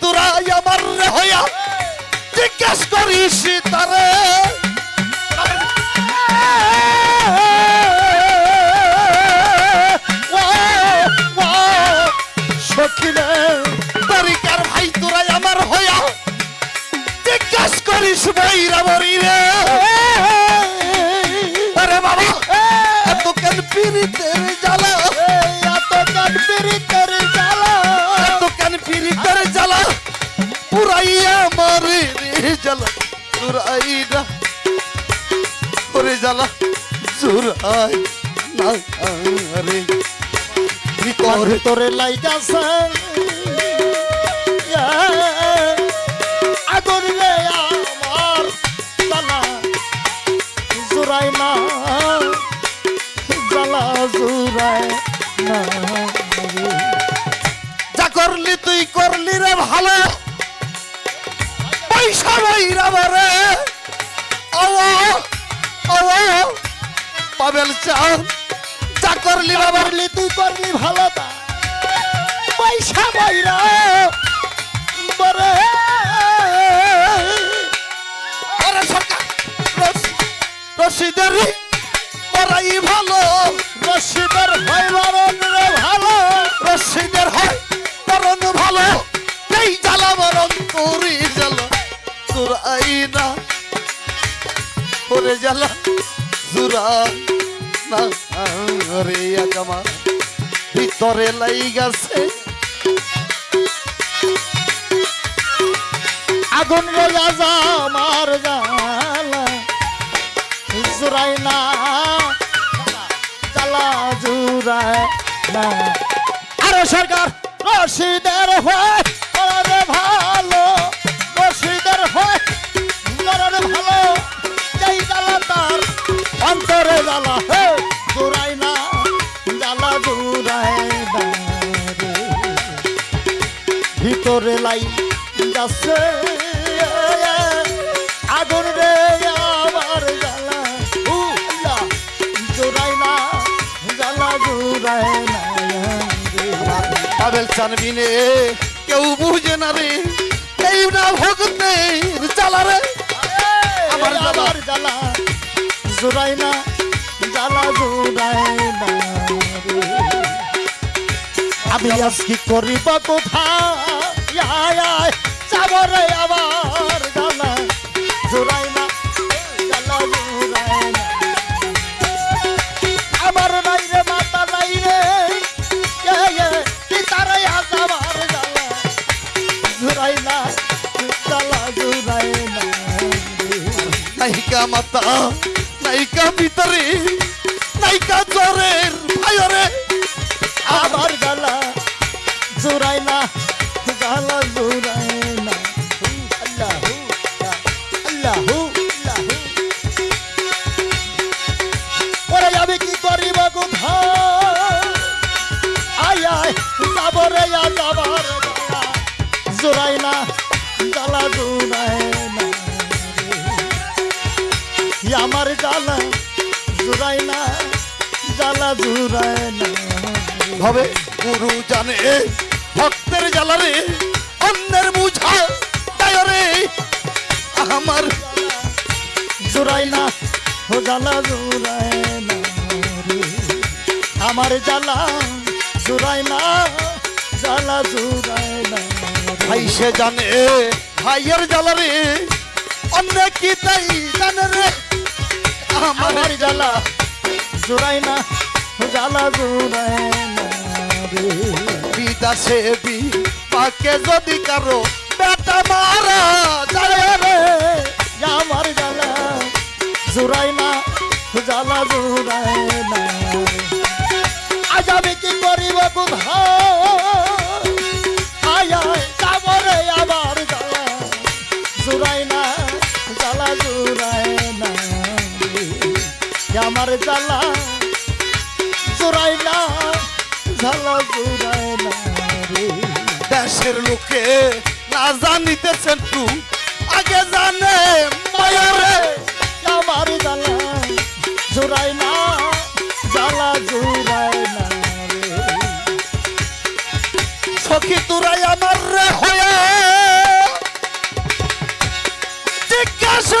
তোরা আমার রে হইয়া করিস তারে। সখিলে তরিকার ভাই তোরাই আমার হইয়া জিজ্ঞেস করিস বইরা বরি রে। আরে বাবা এত কেন পিরিতের জ্বালা জ্বালা জুরাই না রে ভিতরে ভিতরে লাইগাছে আগুন রে আমার জ্বালা জুরাই না জ্বালা জুরাই না যা করলি তুই করলি রে ভালো। পয়সা বারে ও ও পাবেল চাও যা করলি বাবারলি, তুই করলি ভালো তা। পয়সা বইরা বরে আরে সরকার রস- রশিদেরই পড়াই ভালো। জ্বালা জুরা রে আগামা ভিতরে লাই গেছে আগুন রাজা আমার জ্বালা জুরাই না জ্বালা জুরাই না আরও সরকার রশিদের হয় ভিতরে লাই যাচ্ছে। আগুন রে আমার জ্বালা উ আল্লাহ জোড়াই না জ্বালা জোড়াই না। পাবেল চানবিনে কেউ বুঝে না রে এই না ভক্তের জ্বালা রে। আমার আমার জ্বালা। জোড়াই না জ্বালা জোড়াই না আমি আজ কি করিব কোথায়? যাব রে আবার জ্বালা জোড়াই না জ্বালা জোড়াই না। আমার নাই রে, মাতা নাই রে। কি তারে আমার জ্বালা জোড়াই না জ্বালা জোড়াই না। নাইকা না। গালা জোড়াই না আল্লাহ আল্লাহ আল্লাহ ওরে আমি কি করিব কোথায় আয় আয় যাবরে আ যাবার গালা জোড়াই না গালা জোড়াই না রে। আমার গালা জোড়াই না জ্বালা জোড়াই না ভাবে গুরু জানে ভক্তের জ্বালা রে অন্যের বুঝা তাই রে আমার জোড়াই না, ও জ্বালা জোড়াই না আমার জ্বালা জোড়াই না, জ্বালা জোড়াই না ভাই, সে জানে, ভাইয়ের জ্বালা রে অন্য কি তাই জানে রে। আমার জ্বালা জোড়াই না জ্বালা জোড়াই না রে। বিদাসে বি পাকে যদি কারও বেটা মারা যায় রে আমার জ্বালা, জোড়াই না, জ্বালা জোড়াই না। আজ আমি কি করিব কোথায় আয় আবার জ্বালা, জোড়াই না, জ্বালা জোড়াই না আমার জ্বালা, জোড়াই না, জ্বালা জোড়াই দেশের লোকে না জানিতেছেন তু? আগে জানে মায়ারে আমার জানা জোড়াই না জালা জোড়াই না সখী তোরাই আমার রে হয়ে। জিজ্ঞাসা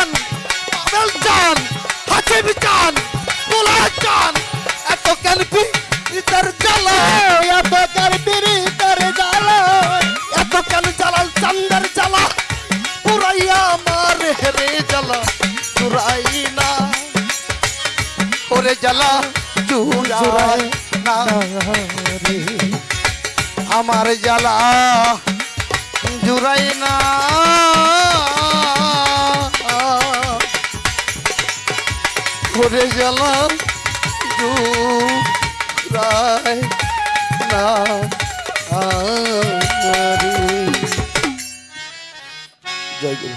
চান পাবেল চান হাসিব চান এত কেন পিতর জ্বালা এত কানবি হৃদের জ্বালা এত কেন জ্বালাল চন্দের জ্বালা পুরাইয়া আমার হেরে জ্বালা চুরাই না। ওরে জ্বালা চুরাই না। আমার জ্বালা জুড়াই না। জ্বালা জুড়াই না জয়